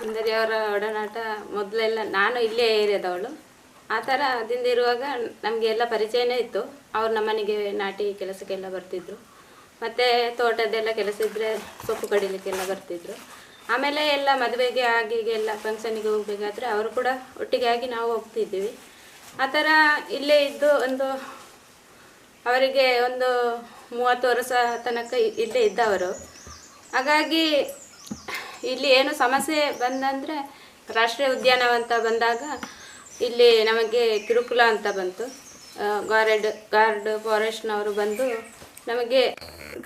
ಸುಂದರಿ ಅವರ ಒಡನಾಟ ಮೊದಲೆಲ್ಲ ನಾನು ಇಲ್ಲೇ ಏರಿಯಾದವಳು. ಆ ಥರ ಅದಿಂದ ಇರುವಾಗ ನಮಗೆ ಎಲ್ಲ ಪರಿಚಯನೇ ಇತ್ತು. ಅವ್ರು ನಮ್ಮನೆಗೆ ನಾಟಿ ಕೆಲಸಕ್ಕೆಲ್ಲ ಬರ್ತಿದ್ರು. ಮತ್ತು ತೋಟದ್ದೆಲ್ಲ ಕೆಲಸ ಇದ್ದರೆ ಸೊಪ್ಪು ಕಡಿಲಿಕ್ಕೆಲ್ಲ ಬರ್ತಿದ್ರು. ಆಮೇಲೆ ಎಲ್ಲ ಮದುವೆಗೆ ಆಗಿ ಎಲ್ಲ ಫಂಕ್ಷನಿಗೆ ಹೋಗಬೇಕಾದ್ರೆ ಅವರು ಕೂಡ ಒಟ್ಟಿಗೆ ಆಗಿ ನಾವು ಹೋಗ್ತಿದ್ದೀವಿ ಆ ಥರ ಇಲ್ಲೇ ಇದ್ದು ಒಂದು ಅವರಿಗೆ ಒಂದು ಮೂವತ್ತು ವರ್ಷ ತನಕ ಇಲ್ಲೇ ಇದ್ದವರು. ಹಾಗಾಗಿ ಇಲ್ಲಿ ಏನು ಸಮಸ್ಯೆ ಬಂದಂದರೆ ರಾಷ್ಟ್ರೀಯ ಉದ್ಯಾನ ಅಂತ ಬಂದಾಗ ಇಲ್ಲಿ ನಮಗೆ ಕಿರುಕುಳ ಅಂತ ಬಂತು. ಗಾರ್ಡ್ ಗಾರ್ಡ್ ಫಾರೆಸ್ಟ್ನವರು ಬಂದು ನಮಗೆ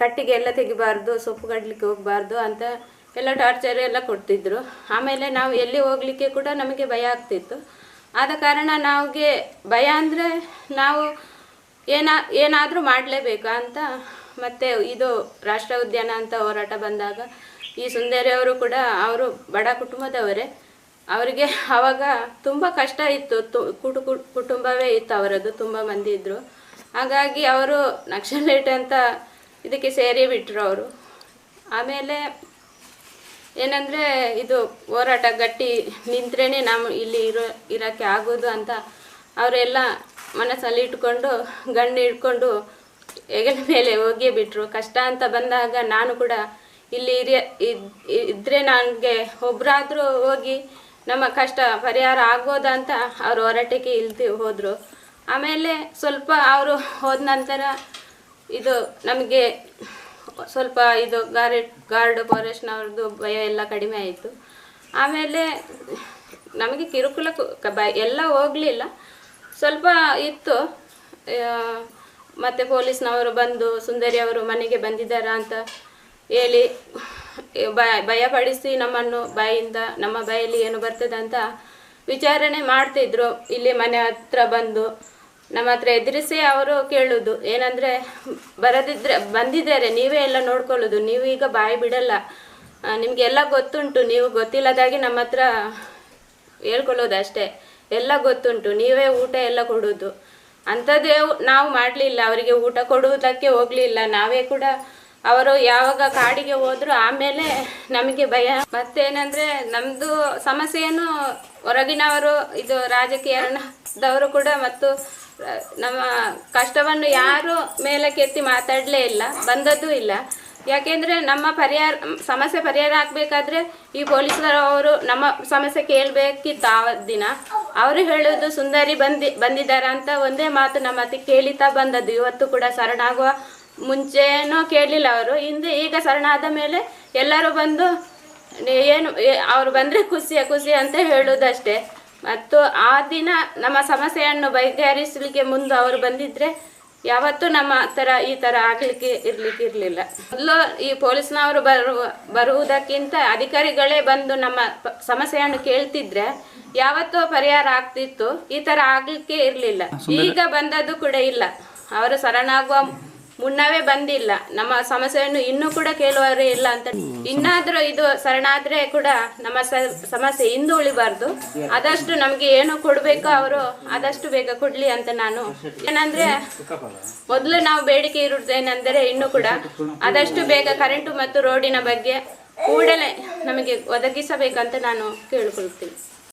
ಕಟ್ಟಿಗೆ ಎಲ್ಲ ತೆಗಿಬಾರ್ದು, ಸೊಪ್ಪು ಕಡ್ಲಿಕ್ಕೆ ಹೋಗಬಾರ್ದು ಅಂತ ಎಲ್ಲ ಟಾರ್ಚರ್ ಎಲ್ಲ ಕೊಡ್ತಿದ್ರು. ಆಮೇಲೆ ನಾವು ಎಲ್ಲಿ ಹೋಗಲಿಕ್ಕೆ ಕೂಡ ನಮಗೆ ಭಯ ಆಗ್ತಿತ್ತು. ಆದ ಕಾರಣ ನಮಗೆ ಭಯ ಅಂದರೆ ನಾವು ಏನ, ಏನಾದರೂ ಮಾಡಲೇಬೇಕು ಅಂತ ಮತ್ತು ಇದು ರಾಷ್ಟ್ರ ಉದ್ಯಾನ ಅಂತ ಹೋರಾಟ ಬಂದಾಗ ಈ ಸುಂದರಿ ಅವರು ಕೂಡ, ಅವರು ಬಡ ಕುಟುಂಬದವರೇ. ಅವರಿಗೆ ಆವಾಗ ತುಂಬ ಕಷ್ಟ ಇತ್ತು. ಕುಟು ಕುಟುಂಬವೇ ಇತ್ತು ಅವರದ್ದು, ತುಂಬ ಮಂದಿ ಇದ್ದರು ಹಾಗಾಗಿ ಅವರು ನಕ್ಷಲೇಟ್ ಅಂತ ಇದಕ್ಕೆ ಸೇರಿ ಬಿಟ್ಟರು ಅವರು. ಆಮೇಲೆ ಏನಂದರೆ, ಇದು ಹೋರಾಟ ಗಟ್ಟಿ ನಿಂತ್ರೇ ನಾವು ಇಲ್ಲಿ ಇರೋ, ಇರೋಕ್ಕೆ ಆಗೋದು ಅಂತ ಅವರೆಲ್ಲ ಮನಸ್ಸಲ್ಲಿ ಇಟ್ಕೊಂಡು, ಗಂಡು ಇಟ್ಕೊಂಡು ಹೆಗಲ ಮೇಲೆ ಹೋಗಿಯೇ ಬಿಟ್ಟರು ಕಷ್ಟ ಅಂತ ಬಂದಾಗ ನಾನು ಕೂಡ ಇಲ್ಲಿ ಇದ್ರೆ ನನಗೆ ಒಬ್ಬರಾದರೂ ಹೋಗಿ ನಮ್ಮ ಕಷ್ಟ ಪರಿಹಾರ ಆಗ್ಬೋದಂತ ಅವ್ರು ಹೋರಾಟಕ್ಕೆ ಇಲ್ದು ಹೋದರು. ಆಮೇಲೆ ಸ್ವಲ್ಪ ಅವರು ಹೋದ ನಂತರ ಇದು ನಮಗೆ ಸ್ವಲ್ಪ ಇದು ಗಾರ್ಡ್ ಗಾರ್ಡ್ ಫಾರೆಸ್ಟ್ನವ್ರದ್ದು ಭಯ ಎಲ್ಲ ಕಡಿಮೆ ಆಯಿತು. ಆಮೇಲೆ ನಮಗೆ ಕಿರುಕುಳ ಬ ಎಲ್ಲ ಹೋಗಲಿಲ್ಲ. ಸ್ವಲ್ಪ ಇತ್ತು. ಮತ್ತೆ ಪೊಲೀಸ್ನವರು ಬಂದು ಸುಂದರಿ ಅವರು ಮನೆಗೆ ಬಂದಿದ್ದಾರಾ ಅಂತ ಹೇಳಿ ಭಯ, ಭಯಪಡಿಸಿ ನಮ್ಮನ್ನು ಬಾಯಿಂದ ನಮ್ಮ ಬಾಯಲ್ಲಿ ಏನು ಬರ್ತದೆ ಅಂತ ವಿಚಾರಣೆ ಮಾಡ್ತಿದ್ರು. ಇಲ್ಲಿ ಮನೆ ಹತ್ರ ಬಂದು ನಮ್ಮ ಹತ್ರ ಎದುರಿಸಿ ಅವರು ಕೇಳೋದು. ಏನಂದ್ರೆ, ಬರದಿದ್ರೆ, ಬಂದಿದ್ದಾರೆ, ನೀವೇ ಎಲ್ಲ ನೋಡ್ಕೊಳ್ಳೋದು. ನೀವು ಈಗ ಬಾಯಿ ಬಿಡಲ್ಲ. ನಿಮ್ಗೆ ಎಲ್ಲ ಗೊತ್ತುಂಟು. ನೀವು ಗೊತ್ತಿಲ್ಲದಾಗಿ ನಮ್ಮ ಹತ್ರ ಹೇಳ್ಕೊಳ್ಳೋದು ಅಷ್ಟೇ. ಎಲ್ಲ ಗೊತ್ತುಂಟು. ನೀವೇ ಊಟ ಎಲ್ಲ ಕೊಡೋದು. ಅಂಥದ್ದೇ ನಾವು ಮಾಡಲಿಲ್ಲ. ಅವರಿಗೆ ಊಟ ಕೊಡುವುದಕ್ಕೆ ಹೋಗಲಿಲ್ಲ. ನಾವೇ ಕೂಡ ಅವರು ಯಾವಾಗ ಕಾಡಿಗೆ ಹೋದ್ರು ಆಮೇಲೆ ನಮಗೆ ಭಯ. ಮತ್ತೇನಂದ್ರೆ ನಮ್ದು ಸಮಸ್ಯೆಯನ್ನು ಹೊರಗಿನವರು, ಇದು ರಾಜಕೀಯದವರು ಕೂಡ ಮತ್ತು ನಮ್ಮ ಕಷ್ಟವನ್ನು ಯಾರು ಮೇಲಕ್ಕೆತ್ತಿ ಮಾತಾಡಲೇ ಇಲ್ಲ, ಬಂದದ್ದು ಇಲ್ಲ. ಯಾಕೆಂದ್ರೆ ನಮ್ಮ ಪರಿಹಾರ, ಸಮಸ್ಯೆ ಪರಿಹಾರ ಆಗಬೇಕಾದ್ರೆ ಈ ಪೊಲೀಸರವರು ನಮ್ಮ ಸಮಸ್ಯೆ ಕೇಳ್ಬೇಕಿತ್ತು ಆ ದಿನ. ಅವರು ಹೇಳೋದು ಸುಂದರಿ ಬಂದಿ ಬಂದಿದ್ದಾರೆ ಅಂತ ಒಂದೇ ಮಾತು ನಮ್ಮ ಕೇಳಿತಾ ಬಂದದ್ದು. ಇವತ್ತು ಕೂಡ ಶರಣಾಗುವ ಮುಂಚೆನೂ ಕೇಳಲಿಲ್ಲ ಅವರು. ಹಿಂದೆ ಈಗ ಶರಣಾದ ಮೇಲೆ ಎಲ್ಲರೂ ಬಂದು ಏನು ಅವರು ಬಂದರೆ ಖುಷಿಯ ಖುಷಿ ಅಂತ ಹೇಳುವುದಷ್ಟೇ ಮತ್ತು ಆ ದಿನ ನಮ್ಮ ಸಮಸ್ಯೆಯನ್ನು ಬಗೆಹರಿಸಲಿಕ್ಕೆ ಮುಂದೆ ಅವರು ಬಂದಿದ್ರೆ ಯಾವತ್ತೂ ನಮ್ಮ ಥರ ಈ ಥರ ಆಗಲಿಕ್ಕೆ ಇರಲಿಕ್ಕೆ ಇರಲಿಲ್ಲ. ಮೊದಲು ಈ ಪೊಲೀಸ್ನವರು ಬರುವ ಬರುವುದಕ್ಕಿಂತ ಅಧಿಕಾರಿಗಳೇ ಬಂದು ನಮ್ಮ ಸಮಸ್ಯೆಯನ್ನು ಕೇಳ್ತಿದ್ರೆ ಯಾವತ್ತೂ ಪರಿಹಾರ ಆಗ್ತಿತ್ತು. ಈ ಥರ ಆಗಲಿಕ್ಕೆ ಇರಲಿಲ್ಲ. ಈಗ ಬಂದದ್ದು ಕೂಡ ಇಲ್ಲ. ಅವರು ಶರಣಾಗುವ ಮುನ್ನವೇ ಬಂದಿಲ್ಲ. ನಮ್ಮ ಸಮಸ್ಯೆಯನ್ನು ಇನ್ನೂ ಕೂಡ ಕೇಳುವವರೇ ಇಲ್ಲ ಅಂತ. ಇನ್ನಾದ್ರೂ ಇದು ಶರಣಾದ್ರೆ ಕೂಡ ನಮ್ಮ ಸಮಸ್ಯೆ ಇಂದು ಉಳಿಬಾರ್ದು. ಆದಷ್ಟು ನಮ್ಗೆ ಏನು ಕೊಡ್ಬೇಕು ಅವರು ಆದಷ್ಟು ಬೇಗ ಕೊಡ್ಲಿ ಅಂತ ನಾನು. ಏನಂದ್ರೆ, ಮೊದಲು ನಾವು ಬೇಡಿಕೆ ಇರುವುದೇನೆಂದರೆ ಇನ್ನು ಕೂಡ ಆದಷ್ಟು ಬೇಗ ಕರೆಂಟು ಮತ್ತು ರೋಡಿನ ಬಗ್ಗೆ ಕೂಡಲೇ ನಮಗೆ ಒದಗಿಸಬೇಕಂತ ನಾನು ಕೇಳಿಕೊಳ್ತೀನಿ